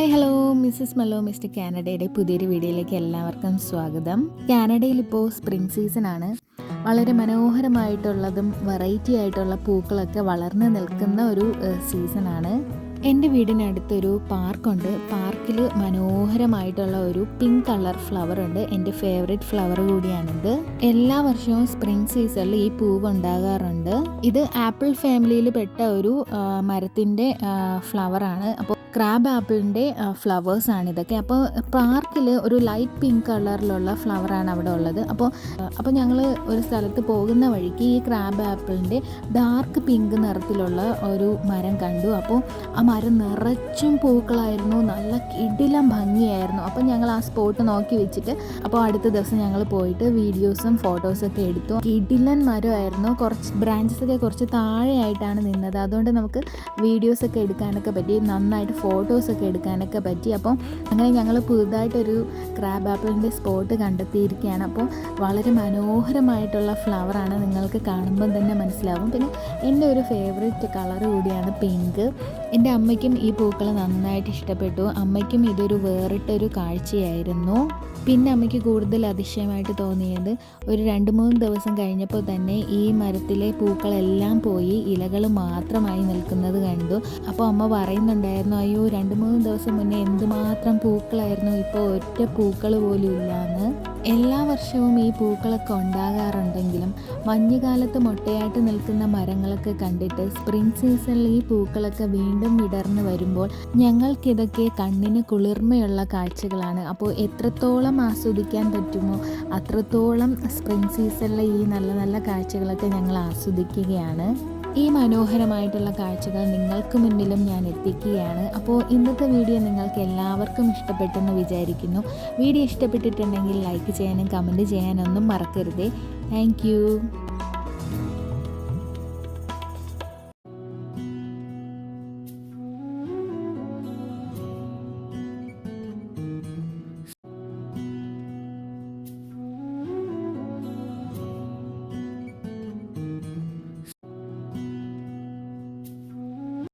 Hi hello Mrs മല്ലോ mister കാനഡയുടെ പുതിയൊരു വീഡിയോയിലേക്ക് എല്ലാവർക്കും സ്വാഗതം. കാനഡയിൽ ഇപ്പോൾ സ്പ്രിംഗ് സീസൺ ആണ്. വളരെ മനോഹരമായിട്ടുള്ളതും വെറൈറ്റി ആയിട്ടുള്ള പൂക്കളൊക്കെ വളർന്നു നിൽക്കുന്ന ഒരു സീസണാണ് എന്റെ വീടിനടുത്തൊരു പാർക്കുണ്ട്. പാർക്കിൽ മനോഹരമായിട്ടുള്ള ഒരു പിങ്ക് കളർ ഫ്ലവർ ഉണ്ട് എന്റെ ഫേവറേറ്റ് ഫ്ലവർ കൂടിയാണിത്. എല്ലാ വർഷവും സ്പ്രിംഗ് സീസണിൽ ഈ പൂവ് ഉണ്ടാകാറുണ്ട്. ഇത് ആപ്പിൾ ഫാമിലിയിൽ പെട്ട ഒരു മരത്തിന്റെ ഫ്ലവർ ആണ് അപ്പോൾ ക്രാബ് ആപ്പിളിന്റെ ഫ്ലവേഴ്സ് ആണ് ഇതൊക്കെ. അപ്പോൾ പാർക്കിൽ ഒരു ലൈറ്റ് പിങ്ക് കളറിലുള്ള ഫ്ലവറാണ് അവിടെ ഉള്ളത്. അപ്പോൾ അപ്പോൾ ഞങ്ങൾ ഒരു സ്ഥലത്ത് പോകുന്ന വഴിക്ക് ഈ ക്രാബ് ആപ്പിളിന്റെ ഡാർക്ക് പിങ്ക് നിറത്തിലുള്ള ഒരു മരം കണ്ടു. അപ്പോൾ ആ മരം നിറച്ചും പൂക്കളായിരുന്നു. നല്ല കിടിലം ഭംഗിയായിരുന്നു. അപ്പോൾ ഞങ്ങൾ ആ സ്പോട്ട് നോക്കി വെച്ചിട്ട് അപ്പോൾ അടുത്ത ദിവസം ഞങ്ങൾ പോയിട്ട് വീഡിയോസും ഫോട്ടോസൊക്കെ എടുത്തു. കിടിലൻ മരമായിരുന്നു. കുറച്ച് ബ്രാഞ്ചസൊക്കെ കുറച്ച് താഴെയായിട്ടാണ് നിന്നത്. അതുകൊണ്ട് നമുക്ക് വീഡിയോസൊക്കെ എടുക്കാനൊക്കെ പറ്റി. നന്നായിട്ട് ഫോട്ടോസൊക്കെ എടുക്കാനൊക്കെ പറ്റി. അപ്പോൾ അങ്ങനെ ഞങ്ങൾ പുതുതായിട്ടൊരു ക്രാബ് ആപ്പിളിന്റെ സ്പോട്ട് കണ്ടെത്തിയിരിക്കുകയാണ്. അപ്പോൾ വളരെ മനോഹരമായിട്ടുള്ള ഫ്ലവറാണ് നിങ്ങൾക്ക് കാണുമ്പം തന്നെ മനസ്സിലാവും. പിന്നെ എന്റെ ഒരു ഫേവറേറ്റ് കളർ കൂടിയാണ് പിങ്ക് എന്റെ അമ്മയ്ക്കും ഈ പൂക്കൾ നന്നായിട്ട് ഇഷ്ടപ്പെട്ടു. അമ്മയ്ക്കും ഇതൊരു വേറിട്ടൊരു കാഴ്ചയായിരുന്നു. പിന്നെ അമ്മയ്ക്ക് കൂടുതൽ അതിശയമായിട്ട് തോന്നിയത് ഒരു രണ്ട് മൂന്ന് ദിവസം കഴിഞ്ഞപ്പോൾ തന്നെ ഈ മരത്തിലെ പൂക്കളെല്ലാം പോയി. ഇലകൾ മാത്രമായി നിൽക്കുന്നത് കണ്ടു. അപ്പോൾ അമ്മ പറയുന്നുണ്ടായിരുന്നു അയ്യോ രണ്ട് മൂന്ന് ദിവസം മുന്നേ എന്തുമാത്രം പൂക്കളായിരുന്നു. ഇപ്പോൾ ഒറ്റ പൂക്കൾ പോലും ഇല്ലാന്ന് എല്ലാ വർഷവും ഈ പൂക്കളൊക്കെ ഉണ്ടാകാറുണ്ടെങ്കിലും മഞ്ഞുകാലത്ത് മൊട്ടയായിട്ട് നിൽക്കുന്ന മരങ്ങളൊക്കെ കണ്ടിട്ട് സ്പ്രിംഗ് സീസണിൽ ഈ പൂക്കളൊക്കെ വീണ്ടും വിടർന്ന് വരുമ്പോൾ ഞങ്ങൾക്കിതൊക്കെ കണ്ണിന് കുളിർമയുള്ള കാഴ്ചകളാണ്. അപ്പോൾ എത്രത്തോളം ആസ്വദിക്കാൻ പറ്റുമോ അത്രത്തോളം സ്പ്രിംഗ് സീസണിലെ ഈ നല്ല നല്ല കാഴ്ചകളൊക്കെ ഞങ്ങൾ ആസ്വദിക്കുകയാണ്. ഈ മനോഹരമായിട്ടുള്ള കാഴ്ചകൾ നിങ്ങൾക്ക് മുന്നിലും ഞാൻ എത്തിക്കുകയാണ്. അപ്പോൾ ഇന്നത്തെ വീഡിയോ നിങ്ങൾക്ക് എല്ലാവർക്കും ഇഷ്ടപ്പെട്ടെന്ന് വിചാരിക്കുന്നു. വീഡിയോ ഇഷ്ടപ്പെട്ടിട്ടുണ്ടെങ്കിൽ ലൈക്ക് ചെയ്യാനും കമന്റ് ചെയ്യാനൊന്നും മറക്കരുതേ. താങ്ക്